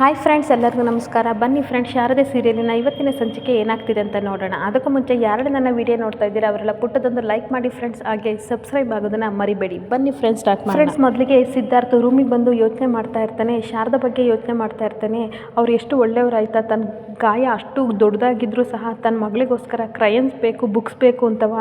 Hi friends ಎಲ್ಲರಿಗೂ ನಮಸ್ಕಾರ. ಬನ್ನಿ ಫ್ರೆಂಡ್ಸ್ ಶಾರದೆ ಸೀರಿಯಲಿನ ಇವತ್ತಿನ ಸಂಚಿಕೆ ಏನಾಗ್ತಿದೆ ಅಂತ ನೋಡೋಣ. ಅದಕ್ಕೂ ಮುಂಚೆ ಯಾರು ನನ್ನ ವಿಡಿಯೋ ನೋಡ್ತಾ ಇದ್ದೀರಾ, ಅವರೆಲ್ಲ ಪುಟ್ಟದೊಂದು ಲೈಕ್ ಮಾಡಿ ಫ್ರೆಂಡ್ಸ್ ಹಾಗೆ ಸಬ್ಸ್ಕ್ರೈಬ್ ಆಗೋದನ್ನ ಮರಿಬೇಡಿ. ಬನ್ನಿ ಫ್ರೆಂಡ್ಸ್ ಸ್ಟಾರ್ಟ್ ಮಾಡಿ ಫ್ರೆಂಡ್ಸ್ ಮೊದಲಿಗೆ ಸಿದ್ಧಾರ್ಥ ರೂಮಿಗೆ ಬಂದು ಯೋಚನೆ ಮಾಡ್ತಾ ಇರ್ತಾನೆ. ಶಾರದ ಬಗ್ಗೆ ಯೋಚನೆ ಮಾಡ್ತಾ ಇರ್ತಾನೆ. ಅವ್ರು ಎಷ್ಟು ಒಳ್ಳೆಯವರಾಯ್ತಾ ತನ್ನ ಗಾಯ ಅಷ್ಟು ದೊಡ್ಡದಾಗಿದ್ರೂ ಸಹ ತನ್ನ ಮಗಳಿಗೋಸ್ಕರ ಕ್ರಯನ್ಸ್ ಬೇಕು ಬುಕ್ಸ್ ಬೇಕು ಅಂತವ,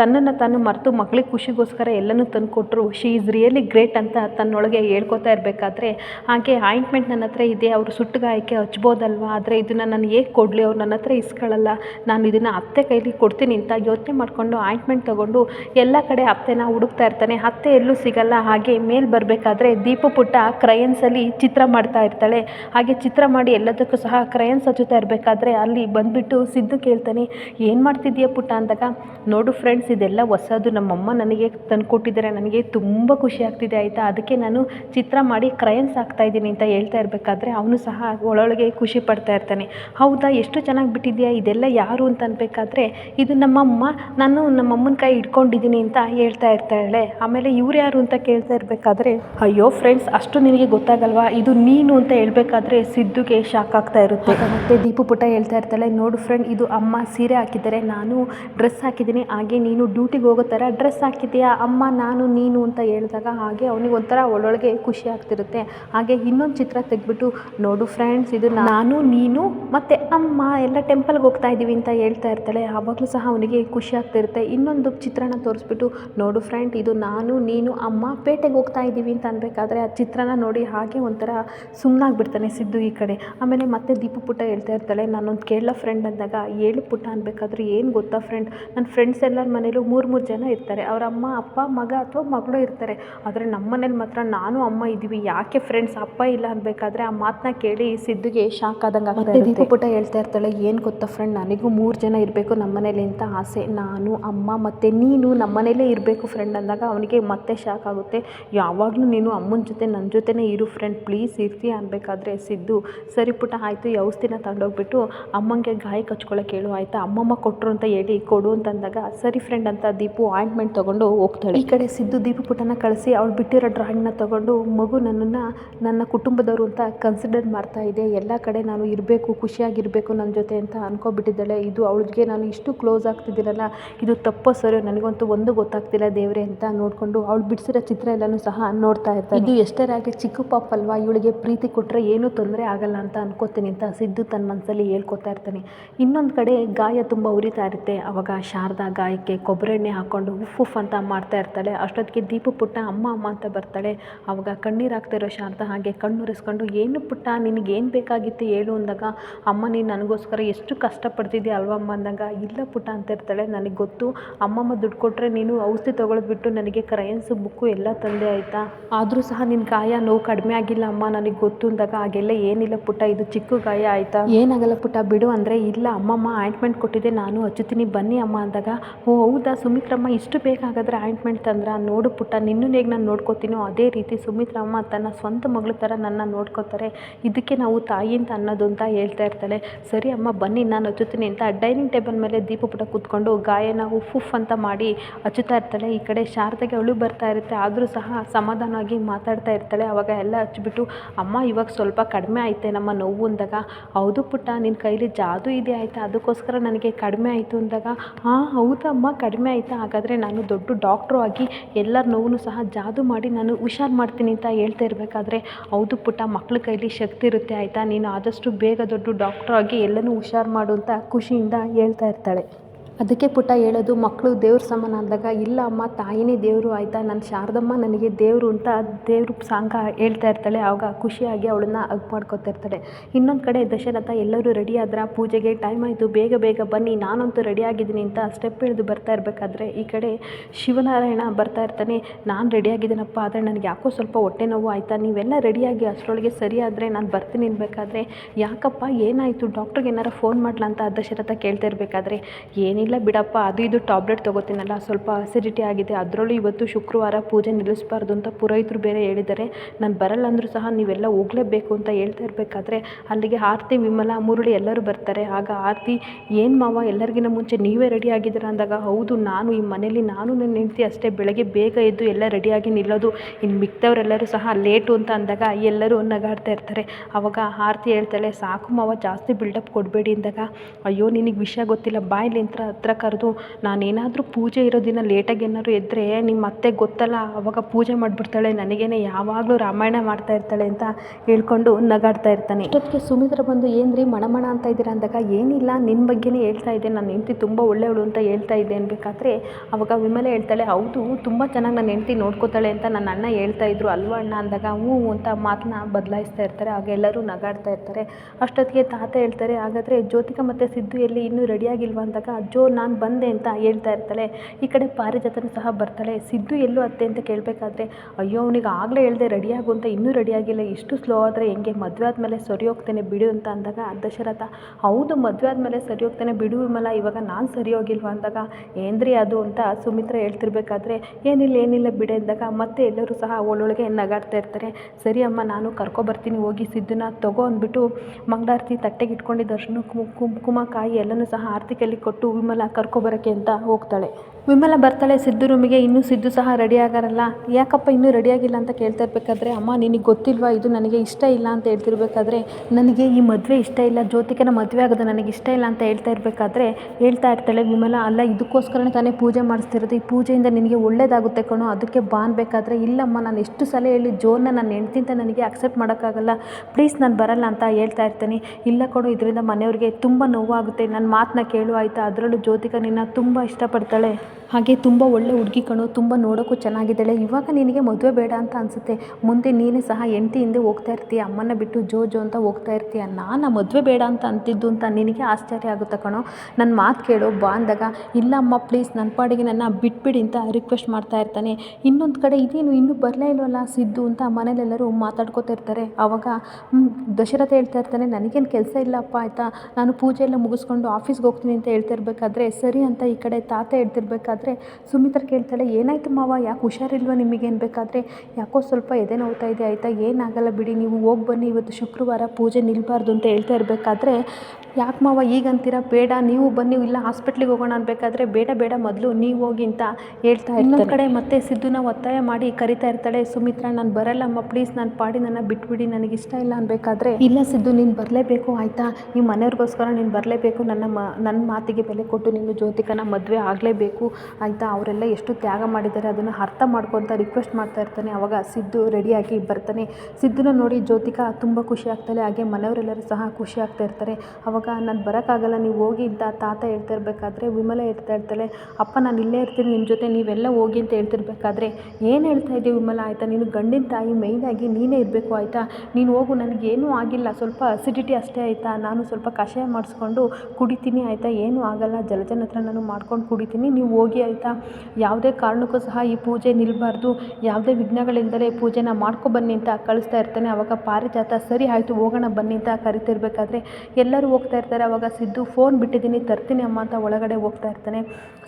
ತನ್ನನ್ನು ತಾನು ಮರೆತು ಮಗಳಿಗೆ ಖುಷಿಗೋಸ್ಕರ ಎಲ್ಲನೂ ತಂದು ಕೊಟ್ಟರು ಶಿ ಈಸ್ ರಿಯಲಿ ಗ್ರೇಟ್ ಅಂತ ತನ್ನೊಳಗೆ ಹೇಳ್ಕೊತಾ ಇರಬೇಕಾದ್ರೆ, ಹಾಗೆ ಆಯಿಂಟ್ಮೆಂಟ್ ನನ್ನ ಹತ್ರ ಇದೆ, ಅವರು ಸುಟ್ಟು ಗಾಯಕ್ಕೆ ಹಚ್ಬೋದಲ್ವ? ಆದರೆ ಇದನ್ನು ನಾನು ಹೇಗೆ ಕೊಡಲಿ? ಅವ್ರು ನನ್ನ ಹತ್ರ ಇಸ್ಕೊಳ್ಳಲ್ಲ ನಾನು ಇದನ್ನು ಅತ್ತೆ ಕೈಲಿ ಕೊಡ್ತೀನಿ ಅಂತ ಯೋಚನೆ ಮಾಡಿಕೊಂಡು ಆಯಿಂಟ್ಮೆಂಟ್ ತೊಗೊಂಡು ಎಲ್ಲ ಕಡೆ ಅತ್ತೆನ ಹುಡುಕ್ತಾ ಇರ್ತಾನೆ. ಅತ್ತೆ ಎಲ್ಲೂ ಸಿಗಲ್ಲ. ಹಾಗೆ ಮೇಲೆ ಬರಬೇಕಾದ್ರೆ ದೀಪು ಪುಟ್ಟ ಕ್ರಯನ್ಸಲ್ಲಿ ಚಿತ್ರ ಮಾಡ್ತಾ ಇರ್ತಾಳೆ. ಹಾಗೆ ಚಿತ್ರ ಮಾಡಿ ಎಲ್ಲದಕ್ಕೂ ಸಹ ಕ್ರಯನ್ಸ್ ಹಚ್ಚುತ್ತಾ ಇರಬೇಕಾದ್ರೆ ಅಲ್ಲಿ ಬಂದುಬಿಟ್ಟು ಸಿದ್ದು ಕೇಳ್ತಾನೆ, ಏನು ಮಾಡ್ತಿದ್ದೀಯ ಪುಟ್ಟ? ಅಂದಾಗ, ನೋಡು ಫ್ರೆಂಡ್ಸ್, ಇದೆಲ್ಲ ಹೊಸದು. ನಮ್ಮಮ್ಮ ನನಗೆ ತಂದು ಕೊಟ್ಟಿದ್ದಾರೆ. ನನಗೆ ತುಂಬ ಖುಷಿ ಆಗ್ತಿದೆ. ಆಯಿತಾ? ಅದಕ್ಕೆ ನಾನು ಚಿತ್ರ ಮಾಡಿ ಕ್ರಯನ್ಸ್ ಹಾಕ್ತಾ ಇದ್ದೀನಿ ಅಂತ ಹೇಳ್ತಾ ಇರಬೇಕಾದ್ರೆ ಅವನು ಸಹ ಒಳೊಳಗೆ ಖುಷಿ ಪಡ್ತಾ ಇರ್ತಾನೆ. ಹೌದಾ, ಎಷ್ಟು ಚೆನ್ನಾಗಿ ಬಿಟ್ಟಿದ್ಯಾ ಇದೆಲ್ಲ ಯಾರು ಅಂತ ಅನ್ಬೇಕಾದ್ರೆ, ಇದು ನಮ್ಮಮ್ಮ, ನಾನು ನಮ್ಮಮ್ಮನ ಕೈ ಇಟ್ಕೊಂಡಿದ್ದೀನಿ ಅಂತ ಹೇಳ್ತಾ ಇರ್ತಾಳೆ. ಆಮೇಲೆ ಇವ್ರು ಯಾರು ಅಂತ ಕೇಳ್ತಾ ಇರಬೇಕಾದ್ರೆ, ಅಯ್ಯೋ ಫ್ರೆಂಡ್ಸ್ ಅಷ್ಟು ನಿನಗೆ ಗೊತ್ತಾಗಲ್ವಾ? ಇದು ನೀನು ಅಂತ ಹೇಳ್ಬೇಕಾದ್ರೆ ಸಿದ್ದುಗೆ ಶಾಕ್ ಆಗ್ತಾ ಇರುತ್ತೆ. ಮತ್ತೆ ದೀಪು ಪುಟ್ಟ ಹೇಳ್ತಾ ಇರ್ತಾಳೆ, ನೋಡು ಫ್ರೆಂಡ್ ಇದು ಅಮ್ಮ ಸೀರೆ ಹಾಕಿದ್ದಾರೆ. ನಾನು ಡ್ರೆಸ್ ಹಾಕಿದ್ದೀನಿ. ಹಾಗೆ ನೀನು ಡ್ಯೂಟಿಗೆ ಹೋಗೋ ಥರ ಡ್ರೆಸ್ ಹಾಕಿದೆಯಾ ಅಮ್ಮ, ನಾನು, ನೀನು, ಅಂತ ಹೇಳಿದಾಗ, ಹಾಗೆ ಅವನಿಗೆ ಒಂಥರ ಒಳೊಳಗೆ ಖುಷಿ ಆಗ್ತಿರುತ್ತೆ. ಹಾಗೆ ಇನ್ನೊಂದು ಚಿತ್ರ ತೆಗೆದ್ಬಿಟ್ಟು ನೋಡು ಫ್ರೆಂಡ್ಸ್ ಇದು ನಾನು, ನೀನು ಮತ್ತು ಅಮ್ಮ ಎಲ್ಲ ಟೆಂಪಲ್ಗೆ ಹೋಗ್ತಾ ಇದ್ದೀವಿ ಅಂತ ಹೇಳ್ತಾ ಇರ್ತಾಳೆ. ಆವಾಗಲೂ ಸಹ ಅವನಿಗೆ ಖುಷಿ ಆಗ್ತಿರುತ್ತೆ. ಇನ್ನೊಂದು ಚಿತ್ರನ ತೋರಿಸ್ಬಿಟ್ಟು, ನೋಡು ಫ್ರೆಂಡ್ ಇದು ನಾನು, ನೀನು, ಅಮ್ಮ ಪೇಟೆಗೆ ಹೋಗ್ತಾ ಇದ್ದೀವಿ ಅಂತ ಅನ್ಬೇಕಾದ್ರೆ ಆ ಚಿತ್ರನ ನೋಡಿ ಹಾಗೆ ಒಂಥರ ಸುಮ್ಮನಾಗ್ಬಿಡ್ತಾನೆ ಸಿದ್ದು ಈ ಕಡೆ. ಆಮೇಲೆ ಮತ್ತೆ ದೀಪು ಪುಟ್ಟ ಹೇಳ್ತಾ ಇರ್ತಾಳೆ, ನಾನೊಂದು ಕೇಳೋ ಫ್ರೆಂಡ್ ಅಂದಾಗ ಏಳು ಪುಟ್ಟ ಅನ್ಬೇಕಾದ್ರೆ ಏನು ಗೊತ್ತಾ ಫ್ರೆಂಡ್ ನನ್ನ ಫ್ರೆಂಡ್ಸ್ ಎಲ್ಲರ ಮನೇಲೂ ಮೂರು ಮೂರು ಜನ ಇರ್ತಾರೆ. ಅವ್ರ ಅಮ್ಮ, ಅಪ್ಪ, ಮಗ ಅಥವಾ ಮಗಳು ಇರ್ತಾರೆ. ಆದರೆ ನಮ್ಮ ಮನೇಲಿ ಮಾತ್ರ ನಾನು, ಅಮ್ಮ ಇದ್ದೀವಿ. ಯಾಕೆ ಫ್ರೆಂಡ್ಸ್ ಅಪ್ಪ ಇಲ್ಲ ಅನ್ಬೇಕಾದ್ರೆ ಆ ಮಾತನ್ನ ಕೇಳಿ ಸಿದ್ದುಗೆ ಶಾಕ್ ಆದಂಗೆ ಮತ್ತೆ ದೀಪು ಪುಟ್ಟ ಹೇಳ್ತಾ ಇರ್ತಾಳೆ ಏನು ಗೊತ್ತಾ ಫ್ರೆಂಡ್ ನನಗೂ ಮೂರು ಜನ ಇರಬೇಕು ನಮ್ಮ ಮನೇಲಿ ಅಂತ ಆಸೆ. ನಾನು ಅಮ್ಮ ಮತ್ತು ನೀನು ನಮ್ಮ ಮನೇಲೇ ಇರಬೇಕು ಫ್ರೆಂಡ್ ಅಂದಾಗ ಅವನಿಗೆ ಮತ್ತೆ ಶಾಕ್ ಆಗುತ್ತೆ. ಯಾವಾಗಲೂ ನೀನು ಅಮ್ಮನ ಜೊತೆ ನನ್ನ ಜೊತೆನೇ ಇರು ಫ್ರೆಂಡ್ ಪ್ಲೀಸ್ ಇರ್ತೀಯ ಅನ್ಬೇಕಾದ್ರೆ ಸಿದ್ದು ಸರಿ ಪುಟ ಆಯಿತು ಔಷಧಿನ ತಗೊಂಡೋಗ್ಬಿಟ್ಟು ಅಮ್ಮಂಗೆ ಗಾಯ ಕಚ್ಕೊಳ್ಳೋಕೆ ಹೇಳು ಆಯಿತಾ? ಅಮ್ಮಮ್ಮ ಕೊಟ್ಟರು ಅಂತ ಹೇಳಿ ಕೊಡು ಅಂತಂದಾಗ ಸರಿ ಫ್ರೆಂಡ್ ಅಂತ ದೀಪು ಆಯಿಂಟ್ಮೆಂಟ್ ತೊಗೊಂಡು ಹೋಗ್ತಾಳೆ. ಈ ಕಡೆ ಸಿದ್ದು ದೀಪು ಪುಟನ ಕಳಿಸಿ ಅವಳು ಬಿಟ್ಟಿರೋ ಡ್ರಾಯಿಂಗ್ನ ತೊಗೊಂಡು ಮಗು ನನ್ನನ್ನು ನನ್ನ ಕುಟುಂಬದವರು ಅಂತ ಕನ್ಸಿಡರ್ ಮಾಡ್ತಾ ಇದೆ, ಎಲ್ಲ ಕಡೆ ನಾನು ಇರಬೇಕು, ಖುಷಿಯಾಗಿರಬೇಕು ನನ್ನ ಜೊತೆ ಅಂತ ಅನ್ಕೊಬಿಟ್ಟಿದ್ದಾಳೆ. ಇದು ಅವಳಿಗೆ ನಾನು ಇಷ್ಟು ಕ್ಲೋಸ್ ಆಗ್ತಿದ್ದೀನಲ್ಲ, ಇದು ತಪ್ಪೋ ಸರಿ ನನಗಂತೂ ಒಂದು ಗೊತ್ತಾಗ್ತಿಲ್ಲ ದೇವರೇ ಅಂತ ನೋಡಿಕೊಂಡು ಅವಳು ಬಿಡಿಸಿರೋ ಚಿತ್ರ ಎಲ್ಲನೂ ಸಹ ನೋಡ್ತಾ ಇರ್ತಾರೆ ಇದು ಎಷ್ಟರಾಗಿ ಚಿಕ್ಕ ಪಾಪ ಅಲ್ವಾ? ಇವಳಿಗೆ ಪ್ರೀತಿ ಕೊಟ್ಟರೆ ಏನೂ ತೊಂದರೆ ಆಗಲ್ಲ ಅಂತ ಅನ್ಕೋತೀನಿ ಅಂತ ಸಿದ್ದು ತನ್ನ ಮನಸ್ಸಲ್ಲಿ ಹೇಳ್ಕೊತಾ ಇರ್ತಾನೆ. ಇನ್ನೊಂದು ಕಡೆ ಗಾಯ ತುಂಬ ಉರಿತಾ ಇರುತ್ತೆ. ಅವಾಗ ಶಾರದಾ ಗಾಯಕ್ಕೆ ಕೊಬ್ಬರೆಣ್ಣೆ ಹಾಕ್ಕೊಂಡು ಉಫ್ ಉಫ್ ಅಂತ ಮಾಡ್ತಾ ಇರ್ತಾಳೆ. ಅಷ್ಟೊತ್ತಿಗೆ ದೀಪ ಪುಟ್ಟ ಅಮ್ಮ ಅಮ್ಮ ಅಂತ ಬರ್ತಾಳೆ. ಅವಾಗ ಕಣ್ಣೀರು ಇರೋ ಶಾರದಾ ಹಾಗೆ ಕಣ್ಣುರಿಸ್ಕೊಂಡು ಏನು ಪುಟ್ಟ ನಿನಗೆ ಏನು ಬೇಕಾಗಿತ್ತು ಹೇಳು ಅಂದಾಗ, ಅಮ್ಮ, ನೀನು ನನಗೋಸ್ಕರ ಎಷ್ಟು ಅಲ್ವಾ ಅಲ್ವಮ್ಮ ಅಂದಾಗ, ಇಲ್ಲ ಪುಟ್ಟ ಅಂತ ಇರ್ತಾಳೆ. ನನಗೆ ಗೊತ್ತು, ಅಮ್ಮಮ್ಮ ದುಡ್ಡು ಕೊಟ್ಟರೆ ನೀನು ಔಷಧಿ ತೊಗೊಳೋದು ಬಿಟ್ಟು ನನಗೆ ಕ್ರಯನ್ಸು ಬುಕ್ಕು ಎಲ್ಲ ತಂದೆ ಆಯಿತಾ? ಆದರೂ ಸಹ ನಿನ್ನ ಗಾಯ ನೋವು ಕಡಿಮೆ ಆಗಿಲ್ಲ ಅಮ್ಮ, ನನಗೆ ಗೊತ್ತು ಅಂದಾಗ, ಹಾಗೆಲ್ಲ ಏನಿಲ್ಲ ಪುಟ್ಟ ಇದು ಚಿಕ್ಕ ಗಾಯ ಆಯಿತಾ? ಏನಾಗಲ್ಲ ಪುಟ್ಟ ಬಿಡು ಅಂದರೆ ಇಲ್ಲ. ಅಮ್ಮಮ್ಮ ಆಯಿಂಟ್ಮೆಂಟ್ ಕೊಟ್ಟಿದ್ದೆ ನಾನು ಹಚ್ಚುತ್ತೀನಿ, ಬನ್ನಿ ಅಮ್ಮ ಅಂದಾಗ, ಓ, ಹೌದಾ? ಸುಮಿತ್ರಮ್ಮ, ಇಷ್ಟು ಬೇಕಾಗಾದ್ರೆ ಆಯಿಂಟ್ಮೆಂಟ್ ತಂದ್ರ? ನೋಡು ಪುಟ್ಟ ನಿನ್ನೂ ಹೇಗೆ ನಾನು ನೋಡ್ಕೋತೀನೋ, ಅದೇ ರೀತಿ ಸುಮಿತ್ರಮ್ಮ ತನ್ನ ಸ್ವಂತ ಮಗಳ ಥರ ನನ್ನ ನೋಡ್ಕೋತಾರೆ. ಇದಕ್ಕೆ ನಾವು ತಾಯಿ ಅಂತ ಅನ್ನೋದು ಅಂತ ಹೇಳ್ತಾ ಇರ್ತಾಳೆ. ಸರಿ ಅಮ್ಮ, ಬನ್ನಿ, ನಾನು ಹಚ್ಚುತ್ತೀನಿ ಅಂತ ಡೈನಿಂಗ್ ಟೇಬಲ್ ಮೇಲೆ ದೀಪ ಪುಟ ಕೂತ್ಕೊಂಡು ಗಾಯನ ಉಫ್ ಉಫ್ ಅಂತ ಮಾಡಿ ಹಚ್ಚುತ್ತಾ ಇರ್ತಾಳೆ. ಈ ಕಡೆ ಶಾರದೆಗೆ ಅಳು ಬರ್ತಾ ಇರುತ್ತೆ. ಆದರೂ ಸಹ ಸಮಾಧಾನವಾಗಿ ಮಾತಾಡ್ತಾ ಇರ್ತಾಳೆ. ಅವಾಗ ಎಲ್ಲ ಹಚ್ಚಿಬಿಟ್ಟು, ಅಮ್ಮ, ಇವಾಗ ಸ್ವಲ್ಪ ಕಡಿಮೆ ಆಯ್ತೆ ನಮ್ಮ ನೋವು? ಅಂದಾಗ, ಹೌದು ಪುಟ್ಟ ನಿನ್ನ ಕೈಲಿ ಜಾದು ಇದೆ ಆಯಿತಾ? ಅದಕ್ಕೋಸ್ಕರ ನನಗೆ ಕಡಿಮೆ ಆಯಿತು. ಅಂದಾಗ, ಹಾಂ, ಹೌದಮ್ಮ, ಕಡಿಮೆ ಆಯಿತಾ? ಹಾಗಾದರೆ ನಾನು ದೊಡ್ಡ ಡಾಕ್ಟ್ರು ಆಗಿ ಎಲ್ಲರ ನೋವು ಸಹ ಜಾದು ಮಾಡಿ ನಾನು ಹುಷಾರು ಮಾಡ್ತೀನಿ ಅಂತ ಹೇಳ್ತಾ ಇರಬೇಕಾದ್ರೆ, ಹೌದು ಪುಟ್ಟ, ಮಕ್ಳ ಕೈಲಿ ಶಕ್ತಿ ಇರುತ್ತೆ, ಆಯಿತಾ? ನೀನು ಆದಷ್ಟು ಬೇಗ ದೊಡ್ಡ ಡಾಕ್ಟ್ರ್ ಆಗಿ ಎಲ್ಲನೂ ಹುಷಾರು ಮಾಡು ಅಂತ ಖುಷಿಯಿಂದ ಹೇಳ್ತಾ ಇರ್ತಾಳೆ. ಅದಕ್ಕೆ ಪುಟ ಹೇಳೋದು, ಮಕ್ಕಳು ದೇವ್ರ ಸಮಾನ ಅಂದಾಗ ಇಲ್ಲ ಅಮ್ಮ, ತಾಯಿನೇ ದೇವರು ಆಯಿತಾ? ನನ್ನ ಶಾರದಮ್ಮ ನನಗೆ ದೇವರು ಅಂತ ದೇವ್ರ ಸಾಂಗ ಹೇಳ್ತಾ ಇರ್ತಾಳೆ. ಆವಾಗ ಖುಷಿಯಾಗಿ ಅವಳನ್ನ ಹಗ್ ಮಾಡ್ಕೊತಾ ಇರ್ತಾಳೆ. ಇನ್ನೊಂದು ಕಡೆ ದಶರಥ, ಎಲ್ಲರೂ ರೆಡಿ ಆದ್ರ ಪೂಜೆಗೆ ಟೈಮ್ ಆಯಿತು. ಬೇಗ ಬೇಗ ಬನ್ನಿ, ನಾನಂತೂ ರೆಡಿ ಆಗಿದ್ದೀನಿ ಅಂತ ಸ್ಟೆಪ್ ಇಳಿದು ಬರ್ತಾ ಇರಬೇಕಾದ್ರೆ, ಈ ಕಡೆ ಶಿವನಾರಾಯಣ ಬರ್ತಾ ಇರ್ತಾನೆ. ನಾನು ರೆಡಿ ಆಗಿದ್ದೀನಪ್ಪ, ಆದರೆ ನನಗೆ ಯಾಕೋ ಸ್ವಲ್ಪ ಹೊಟ್ಟೆ ನೋವು ಆಯಿತಾ? ನೀವೆಲ್ಲ ರೆಡಿಯಾಗಿ ಅಷ್ಟರೊಳಗೆ ಸರಿ ಆದರೆ ನಾನು ಬರ್ತೀನಿ ಅನ್ಬೇಕಾದ್ರೆ, ಯಾಕಪ್ಪ ಏನಾಯಿತು? ಡಾಕ್ಟ್ರಿಗೆ ಏನಾರು ಫೋನ್ ಮಾಡ್ಲಾ ಅಂತ ದಶರಥ ಕೇಳ್ತಾ ಇರಬೇಕಾದ್ರೆ, ಏನಿಲ್ಲ. ಇಲ್ಲ ಬಿಡಪ್ಪ, ಅದು ಇದು ಟ್ಯಾಬ್ಲೆಟ್ ತೊಗೋತೀನಲ್ಲ, ಸ್ವಲ್ಪ ಅಸಿಡಿಟಿ ಆಗಿದೆ, ಅದರಲ್ಲೂ ಇವತ್ತು ಶುಕ್ರವಾರ ಪೂಜೆ ನಿಲ್ಲಿಸಬಾರ್ದು ಅಂತ ಪುರೋಹಿತರು ಬೇರೆ ಹೇಳಿದ್ದಾರೆ. ನಾನು ಬರಲ್ಲ ಅಂದರೂ ಸಹ ನೀವೆಲ್ಲ ಹೋಗಲೇಬೇಕು ಅಂತ ಹೇಳ್ತಾ ಇರಬೇಕಾದ್ರೆ, ಅಲ್ಲಿಗೆ ಆರತಿ, ವಿಮಲ, ಮುರುಳಿ ಎಲ್ಲರೂ ಬರ್ತಾರೆ. ಆಗ ಆರತಿ, ಏನು ಮಾವ ಎಲ್ಲರಿಗಿಂತ ಮುಂಚೆ ನೀವೇ ರೆಡಿ ಆಗಿದ್ದೀರಾ? ಅಂದಾಗ, ಹೌದು, ನಾನು ಈ ಮನೇಲಿ ನಾನು ನನ್ನ ಹೆಂಡತಿ ಅಷ್ಟೇ, ಬೆಳಗ್ಗೆ ಬೇಗ ಎದ್ದು ಎಲ್ಲ ರೆಡಿಯಾಗಿ ನಿಲ್ಲೋದು. ಇನ್ನು ಮಿಕ್ತವರೆಲ್ಲರೂ ಸಹ ಲೇಟು ಅಂತ ಅಂದಾಗ, ಎಲ್ಲರೂ ನಗಾಡ್ತಾ ಇರ್ತಾರೆ. ಆವಾಗ ಆರತಿ ಹೇಳ್ತಾಳೆ, ಸಾಕು ಮಾವ, ಜಾಸ್ತಿ ಬಿಲ್ಡಪ್ ಕೊಡಬೇಡಿ. ಅಂದಾಗ, ಅಯ್ಯೋ, ನಿನಗೆ ವಿಷಯ ಗೊತ್ತಿಲ್ಲ ಬಾಯ್ಲಿಂತ್ರ ಹತ್ರ ಕರೆದು, ನಾನೇನಾದರೂ ಪೂಜೆ ಇರೋ ದಿನ ಲೇಟಾಗಿ ಏನಾದ್ರು ಎದ್ದರೆ ನಿಮ್ಮ ಅತ್ತೆ ಗೊತ್ತಲ್ಲ, ಅವಾಗ ಪೂಜೆ ಮಾಡಿಬಿಡ್ತಾಳೆ, ನನಗೇನೆ ಯಾವಾಗಲೂ ರಾಮಾಯಣ ಮಾಡ್ತಾ ಇರ್ತಾಳೆ ಅಂತ ಹೇಳ್ಕೊಂಡು ನಗಾಡ್ತಾ ಇರ್ತಾನೆ. ಇಷ್ಟೊತ್ತಿಗೆ ಸುಮಿತ್ರ ಬಂದು, ಏನ್ರಿ ಮಣಮಣ ಅಂತ ಇದ್ದೀರಾ ಅಂದಾಗ, ಏನಿಲ್ಲ ನಿನ್ನ ಬಗ್ಗೆನೇ ಹೇಳ್ತಾ ಇದ್ದೆ ನನ್ನ ಹೆಂಡ್ತಿ ತುಂಬ ಒಳ್ಳೆಯವಳು ಅಂತ ಹೇಳ್ತಾ ಇದ್ದೆ ಅನ್ಬೇಕಾದ್ರೆ, ಅವಾಗ ವಿಮಲೆ ಹೇಳ್ತಾಳೆ, ಹೌದು, ತುಂಬ ಚೆನ್ನಾಗಿ ನನ್ನ ಹೆಂಡ್ತಿ ನೋಡ್ಕೋತಾಳೆ ಅಂತ ನನ್ನ ಅಣ್ಣ ಹೇಳ್ತಾ ಇದ್ರು, ಅಲ್ವಾ ಅಣ್ಣ? ಅಂದಾಗ, ಹ್ಞೂ ಅಂತ ಮಾತನ್ನ ಬದಲಾಯಿಸ್ತಾ ಇರ್ತಾರೆ, ಆಗ ಎಲ್ಲರೂ ನಗಾಡ್ತಾ ಇರ್ತಾರೆ. ಅಷ್ಟೊತ್ತಿಗೆ ತಾತ ಹೇಳ್ತಾರೆ, ಹಾಗಾದರೆ ಜ್ಯೋತಿಕಾ ಮತ್ತು ಸಿದ್ದು ಎಲ್ಲಿ ಇನ್ನೂ ರೆಡಿಯಾಗಿಲ್ವಾ ಅಂದಾಗ, ಅಜ್ಜೋ ನಾನು ಬಂದೆ ಅಂತ ಹೇಳ್ತಾ ಇರ್ತಾಳೆ. ಈ ಕಡೆ ಪಾರಿಜಾತನೂ ಸಹ ಬರ್ತಾಳೆ. ಸಿದ್ದು ಎಲ್ಲೂ ಅತ್ತೆ ಅಂತ ಕೇಳಬೇಕಾದ್ರೆ, ಅಯ್ಯೋ, ಅವನಿಗೆ ಆಗಲೇ ಹೇಳ್ದೆ ರೆಡಿಯಾಗು ಅಂತ ಇನ್ನೂ ರೆಡಿಯಾಗಿಲ್ಲ ಇಷ್ಟು ಸ್ಲೋ ಆದರೆ ಹೆಂಗೆ? ಮದುವೆ ಆದಮೇಲೆ ಸರಿ ಹೋಗ್ತಾನೆ ಬಿಡು ಅಂತ ಅಂದಾಗ ದಶರಥ ಹೌದು, ಮದುವೆ ಆದಮೇಲೆ ಸರಿ ಹೋಗ್ತಾನೆ ಬಿಡು ವಿಮಲ. ಇವಾಗ ನಾನು ಸರಿ ಹೋಗಿಲ್ವಾ? ಅಂದಾಗ, ಏನ್ರಿ ಅದು? ಅಂತ ಸುಮಿತ್ರ ಹೇಳ್ತಿರ್ಬೇಕಾದ್ರೆ, ಏನಿಲ್ಲ ಏನಿಲ್ಲ ಬಿಡೆ ಅಂದಾಗ ಮತ್ತೆ ಎಲ್ಲರೂ ಸಹ ಒಳೊಳಗೆ ನಗಾಡ್ತಾ ಇರ್ತಾರೆ. ಸರಿ ಅಮ್ಮ, ನಾನು ಕರ್ಕೊಬರ್ತೀನಿ ಹೋಗಿ ಸಿದ್ದನ ತಗೋ ಅಂದ್ಬಿಟ್ಟು ಮಂಗಳಾರತಿ ತಟ್ಟೆಗೆ ಇಟ್ಕೊಂಡಿದ್ದ ಅರ್ಶಿನ ಕುಂಕುಮ ಕಾಯಿ ಎಲ್ಲನೂ ಸಹ ಆರತಿ ಕೈಲಿ ಕೊಟ್ಟು ವಿಮಲ ಕರ್ಕೊಬರೋಕ್ಕೆ ಅಂತ ಹೋಗ್ತಾಳೆ. ವಿಮಲ ಬರ್ತಾಳೆ ಸಿದ್ದು ರೂಮಿಗೆ ಇನ್ನೂ ಸಿದ್ದು ಸಹ ರೆಡಿ ಆಗಾರಲ್ಲ. ಯಾಕಪ್ಪ ಇನ್ನೂ ರೆಡಿ ಆಗಿಲ್ಲ ಅಂತ ಕೇಳ್ತಾ ಇರಬೇಕಾದ್ರೆ, ಅಮ್ಮ, ನಿನಗೆ ಗೊತ್ತಿಲ್ವಾ? ಇದು ನನಗೆ ಇಷ್ಟ ಇಲ್ಲ ಅಂತ ಹೇಳ್ತಿರ್ಬೇಕಾದ್ರೆ, ನನಗೆ ಈ ಮದುವೆ ಇಷ್ಟ ಇಲ್ಲ, ಜ್ಯೋತಿಕನ ಮದುವೆ ಆಗೋದು ನನಗೆ ಇಷ್ಟ ಇಲ್ಲ ಅಂತ ಹೇಳ್ತಾ ಇರಬೇಕಾದ್ರೆ, ಹೇಳ್ತಾ ಇರ್ತಾಳೆ ವಿಮಲ, ಅಲ್ಲ, ಇದಕ್ಕೋಸ್ಕರನೇ ತಾನೇ ಪೂಜೆ ಮಾಡಿಸ್ತಿರೋದು. ಈ ಪೂಜೆಯಿಂದ ನಿನಗೆ ಒಳ್ಳೇದಾಗುತ್ತೆ ಕಣೋ, ಅದಕ್ಕೆ ಬಾ ಅನ್ಬೇಕಾದ್ರೆ ಇಲ್ಲಮ್ಮ, ನಾನು ಎಷ್ಟು ಸಲ ಹೇಳಿ ಜೋನ ನನ್ನ ಹೆಣ್ತಿಂತ ನನಗೆ ಅಕ್ಸೆಪ್ಟ್ ಮಾಡೋಕ್ಕಾಗಲ್ಲ. ಪ್ಲೀಸ್ ನಾನು ಬರಲ್ಲ ಅಂತ ಹೇಳ್ತಾ ಇರ್ತೀನಿ. ಇಲ್ಲ ಕೊಡು ಇದರಿಂದ ಮನೆಯವ್ರಿಗೆ ತುಂಬ ನೋವಾಗುತ್ತೆ. ನನ್ನ ಮಾತನ್ನ ಕೇಳು ಆಯಿತಾ? ಅದರಲ್ಲೂ ಜ್ಯೋತಿಕ ನಿನ್ನ ತುಂಬ ಇಷ್ಟಪಡ್ತಾಳೆ. ಹಾಗೆ ತುಂಬ ಒಳ್ಳೆ ಹುಡುಗಿ ಕಣು, ತುಂಬ ನೋಡೋಕ್ಕೂ ಚೆನ್ನಾಗಿದ್ದಾಳೆ. ಇವಾಗ ನಿನಗೆ ಮದುವೆ ಬೇಡ ಅಂತ ಅನಿಸುತ್ತೆ. ಮುಂದೆ ನೀನೇ ಸಹ ಹೆಂಡ್ತಿ ಹಿಂದೆ ಹೋಗ್ತಾ ಇರ್ತೀಯ ಅಮ್ಮನ ಬಿಟ್ಟು ಜೋ ಜೋ ಅಂತ ಹೋಗ್ತಾ ಇರ್ತೀಯ. ನಾನು ಮದುವೆ ಬೇಡ ಅಂತ ಅಂತಿದ್ದು ಅಂತ ನಿನಗೆ ಆಶ್ಚರ್ಯ ಆಗುತ್ತೆ ಕಣೋ? ನನ್ನ ಮಾತು ಕೇಳು, ಬಾ ಅಂದಾಗ, ಇಲ್ಲ ಅಮ್ಮ, ಪ್ಲೀಸ್ ನನ್ನ ಪಾಡಿಗೆ ನನ್ನ ಬಿಟ್ಬಿಡಿ ಅಂತ ರಿಕ್ವೆಸ್ಟ್ ಮಾಡ್ತಾ ಇರ್ತಾನೆ. ಇನ್ನೊಂದು ಕಡೆ ಇದೇನು ಇನ್ನೂ ಬರಲೇ ಇಲ್ವಲ್ಲ ಸಿದ್ದು ಅಂತ ಮನೇಲೆಲ್ಲರೂ ಮಾತಾಡ್ಕೋತಾ ಇರ್ತಾರೆ. ಆವಾಗ ದಶರಥ ಹೇಳ್ತಾ ಇರ್ತಾನೆ, ನನಗೇನು ಕೆಲಸ ಇಲ್ಲಪ್ಪ, ಆಯಿತಾ? ನಾನು ಪೂಜೆ ಎಲ್ಲ ಮುಗಿಸ್ಕೊಂಡು ಆಫೀಸ್ಗೆ ಹೋಗ್ತೀನಿ ಅಂತ ಹೇಳ್ತಾ ಇರಬೇಕಾದ್ರೆ, ಸರಿ ಅಂತ ಈ ಕಡೆ ತಾತ ಹೇಳ್ತಿರ್ಬೇಕಾದ್ರೆ ಸುಮಿತ್ರ ಕೇಳ್ತಾಳೆ ಏನಾಯಿತು ಮಾವ? ಯಾಕೆ ಹುಷಾರಿಲ್ವ ನಿಮಗೆ? ಬೇಕಾದರೆ ಯಾಕೋ ಸ್ವಲ್ಪ ಎದೆ ನೋವ್ತಾ ಇದೆ ಆಯಿತಾ? ಏನಾಗಲ್ಲ ಬಿಡಿ ನೀವು ಹೋಗಿ ಬನ್ನಿ ಇವತ್ತು ಶುಕ್ರವಾರ ಪೂಜೆ ನಿಲ್ಲಬಾರ್ದು ಅಂತ ಹೇಳ್ತಾ ಇರಬೇಕಾದ್ರೆ ಯಾಕೆ ಮಾವ ಈಗಂತೀರ ಬೇಡ ನೀವು ಬನ್ನಿ ಇಲ್ಲ ಹಾಸ್ಪಿಟ್ಲಿಗೆ ಹೋಗೋಣ ಅನ್ಬೇಕಾದ್ರೆ ಬೇಡ ಬೇಡ ಮೊದಲು ನೀವು ಹೋಗಿ ಅಂತ ಹೇಳ್ತಾ ಇನ್ನೊಂದು ಕಡೆ ಮತ್ತೆ ಸಿದ್ದುನ ಒತ್ತಾಯ ಮಾಡಿ ಕರಿತಾ ಇರ್ತಾಳೆ ಸುಮಿತ್ರ ನಾನು ಬರಲ್ಲಮ್ಮ ಪ್ಲೀಸ್ ನಾನು ಪಾಡಿ ನನ್ನ ಬಿಟ್ಬಿಡಿ ನನಗೆ ಇಷ್ಟ ಇಲ್ಲ ಅನ್ಬೇಕಾದ್ರೆ. ಇಲ್ಲ ಸಿದ್ದು ನೀನು ಬರಲೇಬೇಕು ಆಯಿತಾ? ನಿಮ್ಮ ಮನೆಯವ್ರಿಗೋಸ್ಕರ ನೀನು ಬರಲೇಬೇಕು ನನ್ನ ಮ ನನ್ನ ಮಾತಿಗೆ ಬೆಲೆ ಕೊಟ್ಟು ನೀನು ಜ್ಯೋತಿಕನ ಮದುವೆ ಆಗಲೇಬೇಕು. ಆಯಿತಾ ಅವರೆಲ್ಲ ಎಷ್ಟು ತ್ಯಾಗ ಮಾಡಿದ್ದಾರೆ, ಅದನ್ನು ಅರ್ಥ ಮಾಡ್ಕೊತ ರಿಕ್ವೆಸ್ಟ್ ಮಾಡ್ತಾ ಇರ್ತಾನೆ. ಅವಾಗ ಸಿದ್ದು ರೆಡಿಯಾಗಿ ಬರ್ತಾನೆ. ಸಿದ್ದುನ ನೋಡಿ ಜ್ಯೋತಿಕಾ ತುಂಬ ಖುಷಿ ಆಗ್ತಾಳೆ. ಹಾಗೆ ಮನೆಯವರೆಲ್ಲರೂ ಸಹ ಖುಷಿ ಆಗ್ತಾ ಇರ್ತಾರೆ. ಆವಾಗ ನಾನು ಬರೋಕ್ಕಾಗಲ್ಲ, ನೀವು ಹೋಗಿ ಅಂತ ತಾತ ಹೇಳ್ತಾ ಇರಬೇಕಾದ್ರೆ ವಿಮಲ ಹೇಳ್ತಾ ಇರ್ತಾಳೆ. ಅಪ್ಪ, ನಾನು ಇಲ್ಲೇ ಇರ್ತೀನಿ ನಿಮ್ಮ ಜೊತೆ ನೀವೆಲ್ಲ ಹೋಗಿ ಅಂತ ಹೇಳ್ತಿರ್ಬೇಕಾದ್ರೆ ಏನು ಹೇಳ್ತಾ ಇದ್ದೀವಿ ವಿಮಲ? ಆಯಿತಾ? ನೀನು ಗಂಡಿನ ತಾಯಿ ಮೈನಾಗಿ ನೀನೇ ಇರಬೇಕು, ಆಯಿತಾ? ನೀನು ಹೋಗು, ನನಗೇನೂ ಆಗಿಲ್ಲ. ಸ್ವಲ್ಪ ಅಸಿಡಿಟಿ ಅಷ್ಟೇ ಆಯಿತಾ? ನಾನು ಸ್ವಲ್ಪ ಕಷಾಯ ಮಾಡಿಸ್ಕೊಂಡು ಕುಡಿತೀನಿ, ಆಯಿತಾ? ಏನೂ ಆಗಲ್ಲ. ಜಲಜನ ಹತ್ರ ನಾನು ಮಾಡ್ಕೊಂಡು ಕುಡಿತೀನಿ, ನೀವು ಹೋಗಿ ಆಯಿತಾ? ಯಾವುದೇ ಕಾರಣಕ್ಕೂ ಸಹ ಈ ಪೂಜೆ ನಿಲ್ಲಬಾರ್ದು ಯಾವುದೇ ವಿಘ್ನಗಳಿಲ್ಲದಲೇ ಪೂಜೆನ ಮಾಡ್ಕೊ ಬನ್ನಿ ಅಂತ ಕಳಿಸ್ತಾ ಇರ್ತಾನೆ. ಅವಾಗ ಪಾರಿಜಾತ, ಸರಿ ಆಯಿತು, ಹೋಗೋಣ ಬನ್ನಿ ಅಂತ ಕರಿತಿರ್ಬೇಕಾದ್ರೆ ಎಲ್ಲರೂ ಹೋಗ್ತಾ ಇರ್ತಾರೆ. ಆವಾಗ ಸಿದ್ದು, ಫೋನ್ ಬಿಟ್ಟಿದ್ದೀನಿ, ತರ್ತೀನಿ ಅಮ್ಮ ಅಂತ ಒಳಗಡೆ ಹೋಗ್ತಾ ಇರ್ತಾನೆ.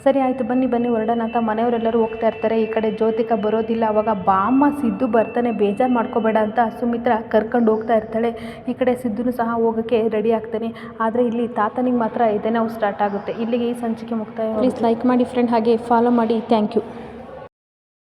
ಸರಿ ಆಯಿತು, ಬನ್ನಿ ಬನ್ನಿ, ಹೊರಡೋಣ ಅಂತ ಮನೆಯವರೆಲ್ಲರೂ ಹೋಗ್ತಾ ಇರ್ತಾರೆ. ಈ ಕಡೆ ಜ್ಯೋತಿಕ ಬರೋದಿಲ್ಲ, ಅವಾಗ ಬಾಮ್ಮ ಸಿದ್ದು ಬರ್ತಾನೆ, ಬೇಜಾರು ಮಾಡ್ಕೋಬೇಡ ಅಂತ ಸುಮಿತ್ರ ಕರ್ಕೊಂಡು ಹೋಗ್ತಾ ಇರ್ತಾಳೆ. ಈ ಕಡೆ ಸಿದ್ದುನು ಸಹ ಹೋಗೋಕ್ಕೆ ರೆಡಿ ಆಗ್ತಾನೆ. ಆದರೆ ಇಲ್ಲಿ ತಾತನಿಗೆ ಮಾತ್ರ ಎದೆ ನೋವು ಸ್ಟಾರ್ಟ್ ಆಗುತ್ತೆ. ಇಲ್ಲಿಗೆ ಈ ಸಂಚಿಕೆ ಮುಕ್ತಾಯ ಪ್ಲೀಸ್ ಲೈಕ್ ಮಾಡಿ ಫ್ರೆಂಡ್ ಹಾಗೆ ಫಾಲೋ ಮಾಡಿ. Thank you